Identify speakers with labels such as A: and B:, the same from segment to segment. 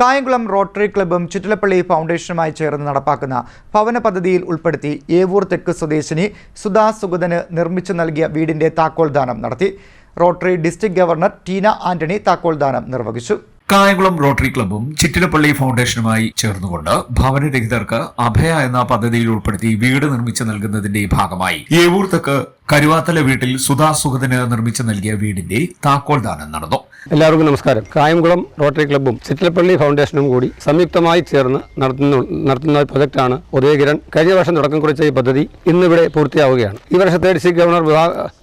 A: Kayamkulam rotary ക്ലബ്ബും ചുറ്റിലപ്പള്ളി ഫൗണ്ടേഷനുമായി ചേർന്ന് നടപ്പാക്കുന്ന ഭവന പദ്ധതിയിൽ ഉൾപ്പെടുത്തി ഏവൂർ തെക്ക് സ്വദേശിനി സുധാ സുഗതന് നിർമ്മിച്ചു നൽകിയ വീടിന്റെ താക്കോൽദാനം നടത്തി. Rotary district governor Teena Antony താക്കോൽദാനം നിർവഹിച്ചു.
B: കായംകുളം റോട്ടറി ക്ലബ്ബും ചിറ്റിലപ്പള്ളി ഫൗണ്ടേഷനുമായി ചേർന്നുകൊണ്ട് ഭവനരഹിതർക്ക് അഭയ എന്ന പദ്ധതിയിൽ ഉൾപ്പെടുത്തി വീട് നിർമ്മിച്ചു നൽകുന്നതിന്റെ ഭാഗമായി ഏവൂർ തെക്ക് കരുവാത്തല വീട്ടിൽ സുധാസുഖത്തിന് നിർമ്മിച്ചു നൽകിയ വീടിന്റെ താക്കോൽദാനം നടന്നു.
C: എല്ലാവർക്കും നമസ്കാരം. കായംകുളം റോട്ടറി ക്ലബ്ബും ചിറ്റിലപ്പള്ളി ഫൗണ്ടേഷനും കൂടി സംയുക്തമായി ചേർന്ന് നടത്തുന്ന നടത്തുന്ന പ്രൊജക്റ്റാണ് ഉദയകിരൺ കഴിഞ്ഞ വർഷം തുടക്കം കുറിച്ച ഈ പദ്ധതി ഇന്നിവിടെ പൂർത്തിയാവുകയാണ്. ഈ വർഷത്തെ ഡി സി ഗവർണർ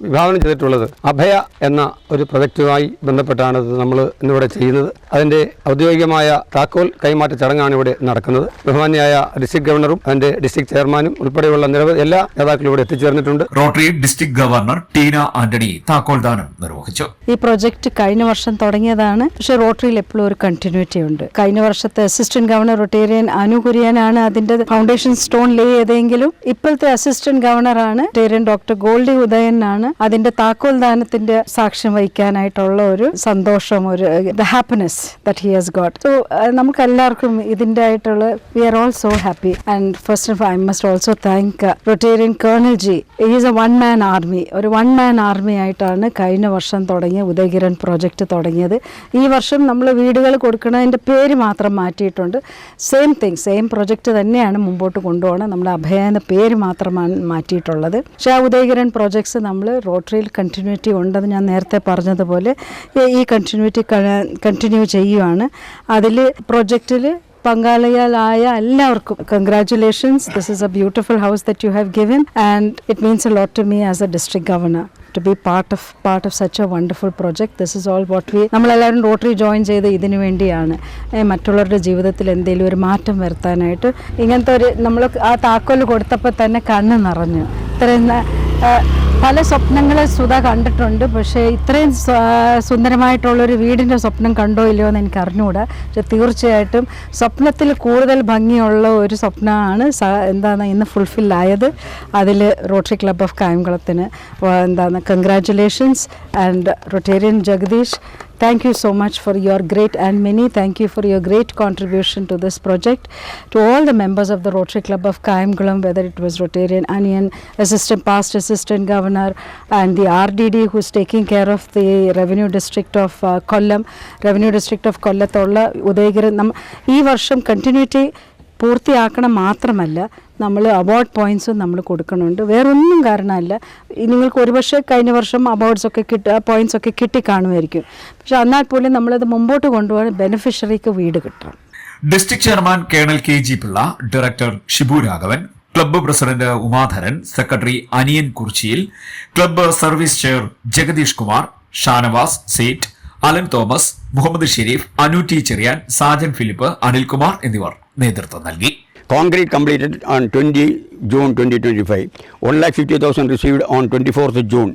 C: വിഭാവനം ചെയ്തിട്ടുള്ളത് അഭയ എന്ന ഒരു പ്രൊജക്റ്റുമായി ബന്ധപ്പെട്ടാണ് ഇത് നമ്മൾ ഇന്നിവിടെ ചെയ്യുന്നത്. അതിന്റെ ഔദ്യോഗികമായ താക്കോൽ കൈമാറ്റ ചടങ്ങാണ് ഇവിടെ നടക്കുന്നത്. ബഹുമാന്യായ ഡിസ്ട്രിക്ട് ഗവർണറും അതിന്റെ ഡിസ്ട്രിക്ട് ചെയർമാനും ഉൾപ്പെടെയുള്ള നിരവധി എല്ലാ നേതാക്കളും ഇവിടെ എത്തിച്ചേർന്നിട്ടുണ്ട്
B: Rotary district governor Teena Antony താക്കോൽദാനം നിർവഹിച്ചു.
D: ഈ പ്രൊജക്ട് കഴിഞ്ഞ വർഷം തുടങ്ങിയതാണ്. പക്ഷെ റോട്ടറിയിൽ എപ്പോഴും ഒരു കണ്ടിന്യൂറ്റി ഉണ്ട്. കഴിഞ്ഞ വർഷത്തെ അസിസ്റ്റന്റ് ഗവർണർ റൊട്ടേറിയൻ അനു കുര്യനാണ് അതിന്റെ ഫൗണ്ടേഷൻ സ്റ്റോൺ ലേ ചെയ്തെങ്കിലും ഇപ്പോഴത്തെ അസിസ്റ്റന്റ് ഗവർണറാണ് റൊട്ടേറിയൻ ഡോക്ടർ ഗോൾഡി ഉദയനാണ് അതിന്റെ താക്കോൽ ദാനത്തിന്റെ സാക്ഷ്യം വഹിക്കാനായിട്ടുള്ള ഒരു സന്തോഷം ഒരു the happiness that he has got so നമുക്ക് എല്ലാവർക്കും ഇതിന്റെ ആയിട്ടുള്ള we are all so happy and first of I must also thank Rotarian colonel G is a one man army ഒരു വൺ മാൻ ആർമി ആയിട്ടാണ് കഴിഞ്ഞ വർഷം തുടങ്ങിയ ഉദയകിരൺ പ്രോജക്റ്റ് തുടങ്ങിയത്. ഈ വർഷം നമ്മൾ വീടുകൾ കൊടുക്കുന്നതിന്റെ പേര് മാത്രം മാറ്റിയിട്ടുണ്ട്. സെയിം തിങ് സെയിം പ്രൊജക്റ്റ് തന്നെയാണ് മുമ്പോട്ട് കൊണ്ടുപോകണം നമ്മൾ അഭയ പേര് മാത്രമാണ് മാറ്റിയിട്ടുള്ളത്. പക്ഷേ ആ ഉദയകിരൺ പ്രൊജക്ട്സ് നമ്മൾ റോട്ടറിയിൽ കണ്ടിന്യൂറ്റി ഉണ്ടെന്ന് ഞാൻ നേരത്തെ പറഞ്ഞതുപോലെ ഈ കണ്ടിന്യൂറ്റി കണ്ടിന്യൂ ചെയ്യുവാണ്. അതിൽ പ്രൊജക്റ്റിൽ പങ്കാളികളായ എല്ലാവർക്കും. Congratulations this is a beautiful house that you have given and it means a lot to me as a district governor to be part of part of such a wonderful project this is all what we നമ്മളെല്ലാവരും Rotary join ചെയ്ത് ഇതിനു വേണ്ടിയാണ്. മറ്റുള്ളവരുടെ ജീവിതത്തിൽ എന്തെങ്കിലും ഒരു മാറ്റം വരുത്താനായിട്ട് ഇങ്ങനത്തെ ഒരു നമ്മൾ ആ താക്കോൽ കൊടുത്തപ്പോൾ തന്നെ കണ്ണ് നിറഞ്ഞു. ഇത്രയും പല സ്വപ്നങ്ങൾ സുധ കണ്ടിട്ടുണ്ട്. പക്ഷേ ഇത്രയും സുന്ദരമായിട്ടുള്ളൊരു വീടിന്റെ സ്വപ്നം കണ്ടോ ഇല്ലയോ എന്ന് എനിക്ക് അറിഞ്ഞുകൂടാ പക്ഷെ തീർച്ചയായിട്ടും സ്വപ്നത്തിൽ കൂടുതൽ ഭംഗിയുള്ള ഒരു സ്വപ്നമാണ് എന്താണ് ഇന്ന് ഫുൾഫില്ലായത് അതിൽ റോട്ടറി ക്ലബ് ഓഫ് കായംകുളത്തിന് എന്താണ് congratulations and Rotarian Jagadish Thank you so much for your great and many thank you for your great contribution to this project. To all the members of the Rotary Club of Kayamkulam, whether it was Rotarian Onion, Assistant Past Assistant Governor, and the RDD who's taking care of the Revenue District of uh, Kollam, Revenue District of കൊല്ലത്തുള്ള Udayagiri നമ്മ ഈ വർഷം continuity പൂർത്തിയാക്കണം മാത്രമല്ല നമ്മൾ award പോയിൻസും നമ്മൾ കൊടുക്കണമുണ്ട് വേറൊന്നും കാരണമല്ല നിങ്ങൾക്ക് ഒരുപക്ഷെ കഴിഞ്ഞ വർഷം അവാർഡ്സൊക്കെ കിട്ടുക ഒക്കെ കിട്ടിക്കാണുമായിരിക്കും. പക്ഷെ എന്നാൽ പോലും നമ്മളത് മുമ്പോട്ട് കൊണ്ടുപോകാൻ ബെനിഫിഷ്യറിക്ക് വീട് കിട്ടണം.
B: District chairman colonel K G Pillai director Shibu Raghavan club president Umadharan secretary Aniyan കുർച്ചിയിൽ club service chair Jagadish Kumar Shanavas Sait Alan Thomas Muhammad Sharif Anu T Cherian Sajan Philip Anilkumar എന്നിവർ. നേതൃത്വം നൽകി.
E: Concrete completed on 20 June 2025. 1,50,000 received on 24th June.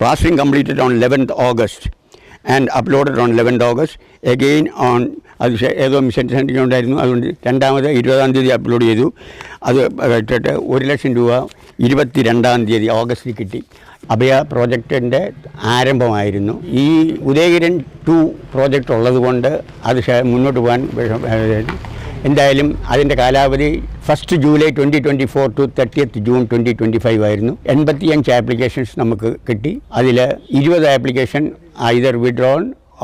E: Plastering completed on 11th August and uploaded on 11th August again on അത് ഏതോ സെന്റിംഗ് ഉണ്ടായിരുന്നു അതുകൊണ്ട് രണ്ടാമത് ഇരുപതാം തീയതി അപ്ലോഡ് ചെയ്തു. അത് ഇട്ടിട്ട് ഒരു ലക്ഷം രൂപ ഇരുപത്തി രണ്ടാം തീയതി ഓഗസ്റ്റിൽ കിട്ടി. അഭയ പ്രോജക്റ്റിന്റെ ആരംഭമായിരുന്നു. ഈ ഉദയഗിരൻ ടു പ്രോജക്റ്റ് ഉള്ളതുകൊണ്ട് അത് മുന്നോട്ട് പോകാൻ എന്തായാലും അതിന്റെ കാലാവധി first July twenty twenty four to thirtieth June twenty twenty five ആയിരുന്നു. എൺപത്തിയഞ്ച് ആപ്ലിക്കേഷൻസ് നമുക്ക് കിട്ടി. അതിൽ ഇരുപത് application either withdrawn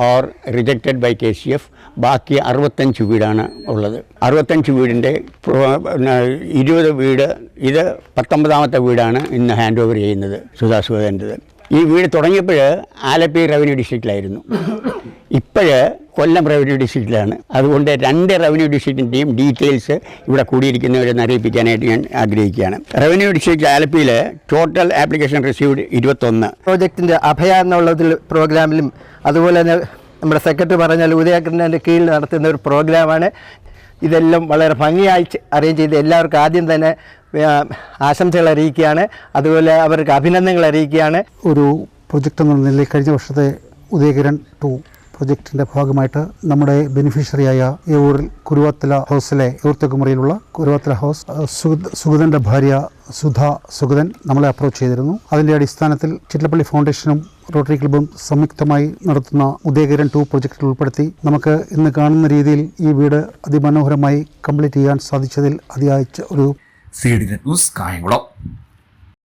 E: or rejected by K C F ബാക്കി അറുപത്തഞ്ച് വീടാണ് ഉള്ളത്. അറുപത്തഞ്ച് വീടിന്റെ ഇരുപത് വീട് ഇത് പത്തൊമ്പതാമത്തെ വീടാണ് ഇന്ന് ഹാൻഡ് ഓവർ ചെയ്യുന്നത് സുധാസുഖേന്റെത് ഈ വീട് തുടങ്ങിയപ്പോൾ ആലപ്പി റവന്യൂ ഡിസ്ട്രിക്റ്റിലായിരുന്നു ഇപ്പോഴ് കൊല്ലം റവന്യൂ ഡിസ്ട്രിക്റ്റിലാണ് അതുകൊണ്ട് രണ്ട് റവന്യൂ ഡിസ്ട്രിക്റ്റിന്റെയും ഡീറ്റെയിൽസ് ഇവിടെ കൂടിയിരിക്കുന്നവരെന്ന് അറിയിപ്പിക്കാനായിട്ട് ഞാൻ ആഗ്രഹിക്കുകയാണ്. റവന്യൂ ഡിസ്ട്രിക്റ്റ് ആലപ്പിയിൽ ടോട്ടൽ ആപ്ലിക്കേഷൻ റിസീവ്ഡ് ഇരുപത്തൊന്ന്.
F: പ്രോജക്റ്റിന്റെ അഭയ എന്നുള്ളതിൽ പ്രോഗ്രാമിലും അതുപോലെ തന്നെ നമ്മുടെ സെക്രട്ടറി പറഞ്ഞാൽ ഉദയകൃഷ്ണന്റെ കീഴിൽ നടത്തുന്ന ഒരു പ്രോഗ്രാമാണ് ഇതെല്ലാം വളരെ ഭംഗിയായി അറേഞ്ച് ചെയ്ത് എല്ലാവർക്കും ആദ്യം തന്നെ ആശംസകൾ അറിയിക്കുകയാണ്. അതുപോലെ അവർക്ക് അഭിനന്ദനങ്ങൾ അറിയിക്കുകയാണ്.
G: ഒരു പ്രൊജക്റ്റ് എന്ന നിലയിൽ കഴിഞ്ഞ വർഷത്തെ ഉദയകിരൺ ടു പ്രൊജക്ടിന്റെ ഭാഗമായിട്ട് നമ്മുടെ ബെനിഫിഷ്യറിയായ ഏവൂരിൽ കുരുവാത്തല ഹൗസിലെ ഏവർത്തക്കുമുറിയിലുള്ള കുരുവത്തല ഹൗസ് സുഗതന്റെ ഭാര്യ സുധ സുഗതൻ നമ്മളെ അപ്രോച്ച് ചെയ്തിരുന്നു. അതിന്റെ അടിസ്ഥാനത്തിൽ ചിറ്റലപ്പള്ളി ഫൗണ്ടേഷനും റോട്ടറി ക്ലബും സംയുക്തമായി നടത്തുന്ന ഉദയകിരൺ ടു പ്രൊജക്റ്റിൽ ഉൾപ്പെടുത്തി നമുക്ക് ഇന്ന് കാണുന്ന രീതിയിൽ ഈ വീട് അതിമനോഹരമായി കംപ്ലീറ്റ് ചെയ്യാൻ സാധിച്ചതിൽ അതിയായ ഒരു
B: സി ന്യൂസ് കായംകുളം.